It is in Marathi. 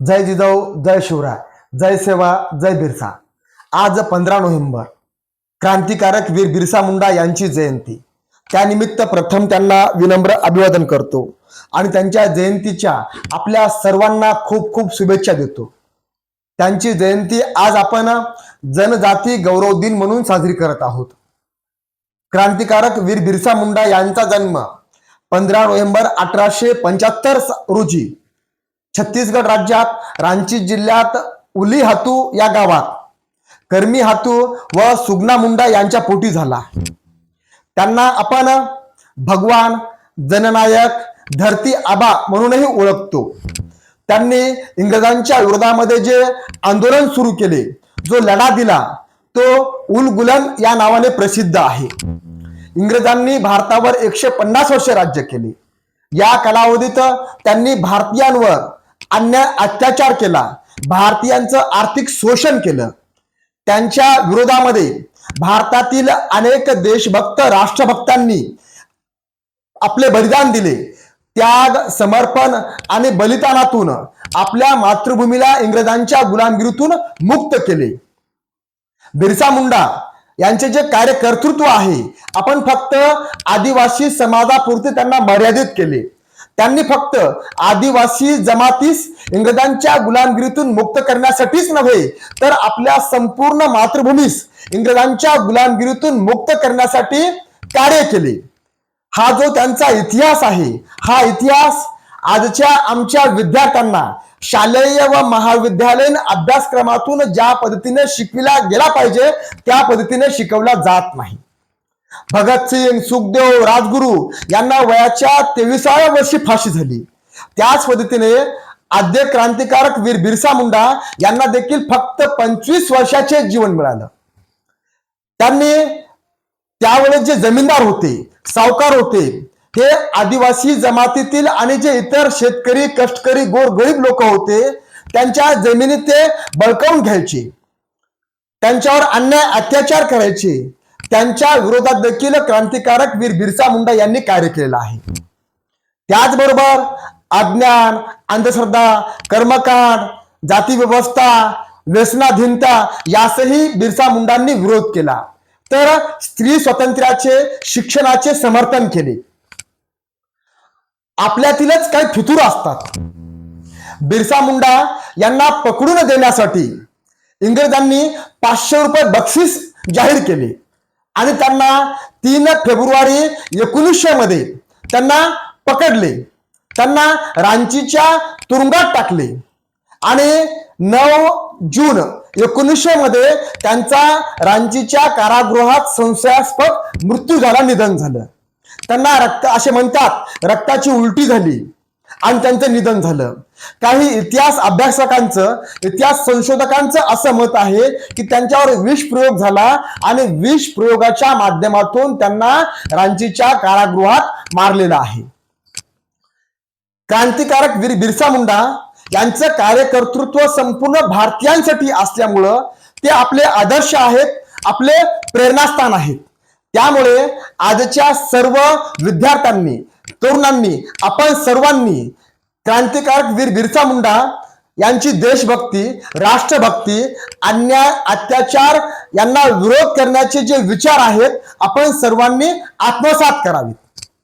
जय जिजाऊ जय शिवराय जय सेवा जय बिरसा. आज पंधरा नोव्हेंबर. क्रांतिकारक वीर बिरसा मुंडा यांची जयंती. त्यानिमित्त प्रथम त्यांना विनम्र अभिवादन करतो आणि त्यांच्या जयंतीच्या आपल्या सर्वांना खूप खूप शुभेच्छा देतो. त्यांची जयंती आज आपण जनजाती गौरव दिन म्हणून साजरी करत आहोत. क्रांतिकारक वीर बिरसा मुंडा यांचा जन्म पंधरा नोव्हेंबर अठराशे पंच्याहत्तर रोजी छत्तीसगड राज्यात रांची जिल्ह्यात उली हातू या गावात. कर्मी हातू व सुगना मुंडा यांच्या पोटी झाला. त्यांना आपण भगवान जननायक धरती आबा म्हणूनही ओळखतो. त्यांनी इंग्रजांच्या विरोधामध्ये जे आंदोलन सुरू केले जो लढा दिला तो उल गुलन या नावाने प्रसिद्ध आहे. इंग्रजांनी भारतावर एकशे पन्नास वर्षे राज्य केले. या कालावधीत त्यांनी भारतीयांवर अन्याय अत्याचार केला भारतीयांचं आर्थिक शोषण केलं त्यांच्या विरोधामध्ये भारतातील अनेक देशभक्त राष्ट्रभक्तांनी आपले बलिदान दिले. त्याग समर्पण आणि बलिदानातून आपल्या मातृभूमीला इंग्रजांच्या गुलामगिरीतून मुक्त केले. बिरसा मुंडा यांचे जे कार्यकर्तृत्व आहे आपण फक्त आदिवासी समाजापुरते त्यांना मर्यादित केले. त्यांनी फक्त आदिवासी जमातीस इंग्रजांच्या गुलामगिरीतून मुक्त करण्यासाठीच नव्हे तर आपल्या संपूर्ण मातृभूमीस इंग्रजांच्या गुलामगिरीतून मुक्त करण्यासाठी कार्य केले. हा जो त्यांचा इतिहास आहे हा इतिहास आजच्या आमच्या विद्यार्थ्यांना शालेय व महाविद्यालयीन अभ्यासक्रमातून ज्या पद्धतीने शिकविला गेला पाहिजे त्या पद्धतीने शिकवला जात नाही. भगतसिंग सुखदेव राजगुरू यांना वयाच्या तेविसाव्या वर्षी फाशी झाली. त्याच पद्धतीने आद्य क्रांतिकारक वीर बिरसा मुंडा यांना देखील फक्त पंचवीस वर्षाचे जीवन मिळालं. त्यांनी त्यावेळेस जे जमीनदार होते सावकार होते हे आदिवासी जमातीतील आणि जे इतर शेतकरी कष्टकरी गोर गरीब लोक होते त्यांच्या जमिनी ते बळकावून घ्यायचे. त्यांच्यावर अन्याय अत्याचार करायचे. त्यांच्या विरोधात देखील क्रांतिकारक वीर बिरसा मुंडा यांनी कार्य केलेलं आहे. त्याचबरोबर अज्ञान अंधश्रद्धा कर्मकांड जाती व्यवस्था व्यसनाधीनता यासही बिरसा मुंडांनी विरोध केला. तर स्त्री स्वातंत्र्याचे शिक्षणाचे समर्थन केले. आपल्यातीलच काही फितूर असतात. बिरसा मुंडा यांना पकडून देण्यासाठी इंग्रजांनी पाचशे रुपये बक्षीस जाहीर केले. आणि त्यांना तीन फेब्रुवारी एकोणीसशे मध्ये त्यांना पकडले. त्यांना रांचीच्या तुरुंगात टाकले. आणि नऊ जून एकोणीसशे मध्ये त्यांचा रांचीच्या कारागृहात संशयास्पद मृत्यू झाला निधन झालं. त्यांना रक्त असे म्हणतात रक्ताची उलटी झाली आणि त्यांचं निधन झालं. काही इतिहास अभ्यासकांचं इतिहास संशोधकांचं असं मत आहे की त्यांच्यावर विष प्रयोग झाला आणि विष प्रयोगाच्या माध्यमातून त्यांना रांचीच्या कारागृहात मारलेलं आहे. क्रांतिकारक वीर बिरसा मुंडा यांचं कार्यकर्तृत्व संपूर्ण भारतीयांसाठी असल्यामुळं ते आपले आदर्श आहेत आपले प्रेरणास्थान आहेत. त्यामुळे आजच्या सर्व विद्यार्थ्यांनी तरुणांनी आपण सर्वांनी क्रांतिकारक वीर बिरसा मुंडा यांची देशभक्ती राष्ट्रभक्ती अन्याय अत्याचार यांना विरोध करण्याचे जे विचार आहेत आपण सर्वांनी आत्मसात करावेत.